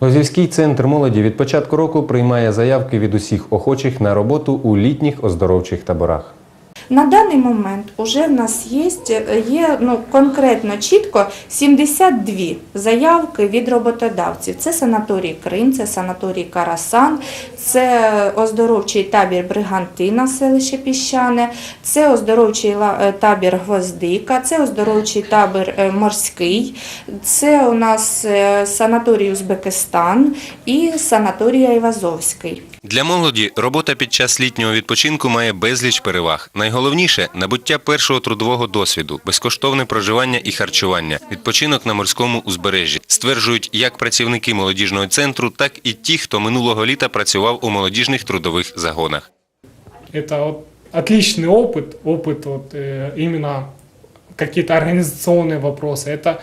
Лозівський центр молоді від початку року приймає заявки від усіх охочих на роботу у літніх оздоровчих таборах. На даний момент уже в нас є, є ну, конкретно чітко 72 заявки від роботодавців. Це санаторій Крим, це санаторій Карасан, це оздоровчий табір Бригантина, селище Піщане, це оздоровчий е, табір Гвоздика, це оздоровчий табір е, Морський, це у нас е, санаторій Узбекистан і санаторій Айвазовський. Для молоді робота під час літнього відпочинку має безліч переваг. Найголовніше набуття першого трудового досвіду, безкоштовне проживання і харчування, відпочинок на морському узбережжі. Стверджують як працівники молодіжного центру, так і ті, хто минулого літа працював у молодіжних трудових загонах. Это вот отличный опыт, опыт вот э, именно какие-то организационные вопросы, это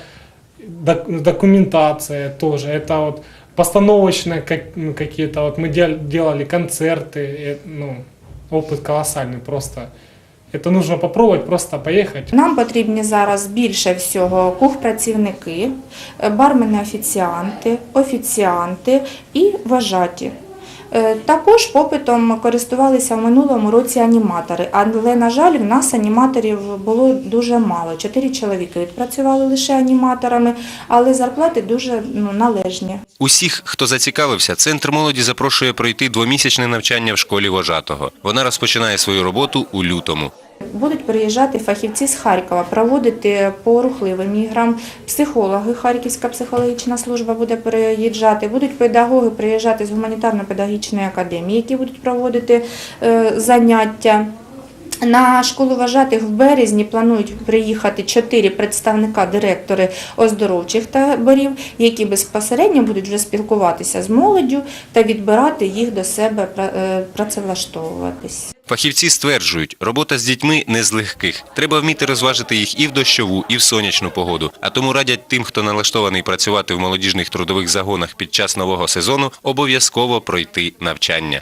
док- документация тоже, это вот постановочные как, ну, какие-то, вот мы дел- делали концерты, э, ну, опыт колоссальный просто. Это нужно попробовать, просто поехать. Нам потрібні зараз більше всього кухпрацівники, е, бармени-офіціанти, офіціанти і вожаті. Е, Також попитом користувалися в минулому році аніматори, але, на жаль, в нас аніматорів було дуже мало. Чотири чоловіки відпрацювали лише аніматорами, але зарплати дуже ну, належні. Усіх, хто зацікавився, центр молоді запрошує пройти двомісячне навчання в школі вожатого. Вона розпочинає свою роботу у лютому. Будуть приїжджати фахівці з Харкова, проводити по рухливим іграм, психологи, Харківська психологічна служба буде приїжджати, будуть педагоги приїжджати з гуманітарно-педагогічної академії, які будуть проводити е, заняття. На школу вважатих в березні планують приїхати чотири представника директори оздоровчих таборів, які безпосередньо будуть вже спілкуватися з молоддю та відбирати їх до себе е, працевлаштовуватись. Фахівці стверджують, робота з дітьми не з легких. Треба вміти розважити їх і в дощову, і в сонячну погоду. А тому радять тим, хто налаштований працювати в молодіжних трудових загонах під час нового сезону, обов'язково пройти навчання.